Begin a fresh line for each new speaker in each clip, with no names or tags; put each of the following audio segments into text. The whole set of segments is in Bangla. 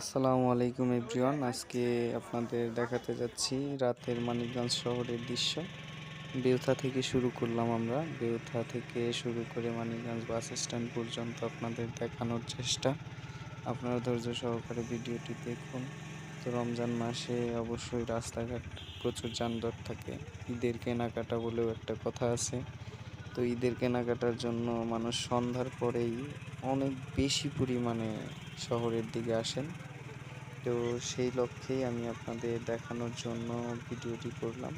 আসসালামু আলাইকুম এভরিওয়ান। আজকে আপনাদের দেখাতে যাচ্ছি রাতের মানিকগঞ্জ শহরের দৃশ্য। বেউথা থেকে শুরু করলাম আমরা। বেউথা থেকে শুরু করে মানিকগঞ্জ বাস স্ট্যান্ড পর্যন্ত আপনাদের দেখানোর চেষ্টা। আপনারা ধৈর্য সহকারে ভিডিওটি দেখুন। তো রমজান মাসে অবশ্যই রাস্তাঘাট প্রচুর যানজট থাকে। ঈদের কেনাকাটা বলেও একটা কথা আছে। তো ঈদের কেনাকাটার জন্য মানুষ সন্ধ্যার পরেই অনেক বেশি পরিমাণে শহরের দিকে আসেন। তো সেই লক্ষ্যেই আমি আপনাদের দেখানোর জন্য ভিডিওটি করলাম।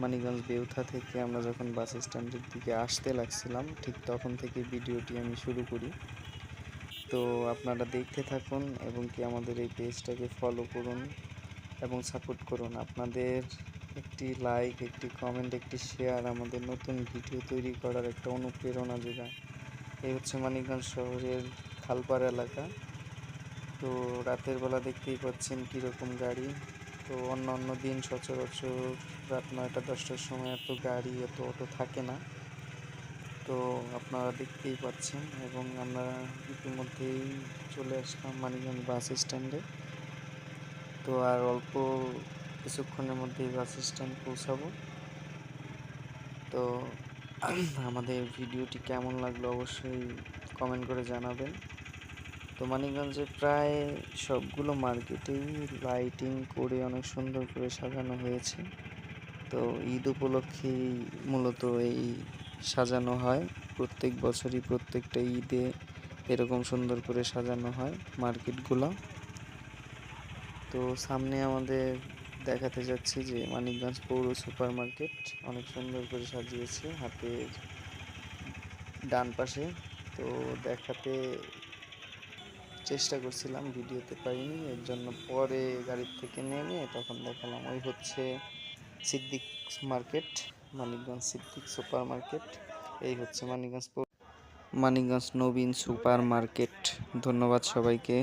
মানিগঞ্জ বেউথা থেকে আমরা যখন বাস স্ট্যান্ডের দিকে আসতে লাগছিলাম, ঠিক তখন থেকে ভিডিওটি আমি শুরু করি। তো আপনারা দেখতে থাকুন এবং কি আমাদের এই পেজটাকে ফলো করুন এবং সাপোর্ট করুন। আপনাদের একটি লাইক একটি কমেন্ট একটি শেয়ার আমাদের নতুন ভিডিও তৈরি করার একটা অনুপ্রেরণা যোগায়। এই হচ্ছে মানিকগঞ্জ শহরের খালপাড় এলাকা। তো রাতের বেলা দেখতেই পাচ্ছেন কীরকম গাড়ি। তো অন্য অন্য দিন সচরাচর রাত নয়টা, দশটার সময় এত গাড়ি, এত অটো থাকে না। তো আপনারা দেখতেই পাচ্ছেন এবং আমরা ইতিমধ্যেই চলে আসলাম মানিকগঞ্জ বাস স্ট্যান্ডে। তো আর অল্প কিছুক্ষণের মধ্যেই বাস স্ট্যান্ড পৌঁছাবো। তো আমাদের ভিডিওটি কেমন লাগল অবশ্যই কমেন্ট করে জানাবেন। তো মানিকগঞ্জে প্রায় সবগুলো মার্কেটেই লাইটিং করে অনেক সুন্দর করে সাজানো হয়েছে। তো ঈদ উপলক্ষেই মূলত এই সাজানো হয়। প্রত্যেক বছরই প্রত্যেকটা ঈদে এরকম সুন্দর করে সাজানো হয় মার্কেটগুলো। তো সামনে আমাদের দেখাতে যাচ্ছি যে মানিকগঞ্জ পৌর সুপার মার্কেট অনেক সুন্দর করে সাজিয়েছে হাতের ডান পাশে। তো দেখাতে চেষ্টা করছিলাম, ভিডিওতে পাইনি। এর জন্য পরে গাড়ির থেকে নেমে তখন দেখালাম ওই হচ্ছে Siddique market, Manikganj Siddique super market এই হচ্ছে মানিকগঞ্জ মানিকগঞ্জ নবীন সুপার মার্কেট ধন্যবাদ সবাইকে।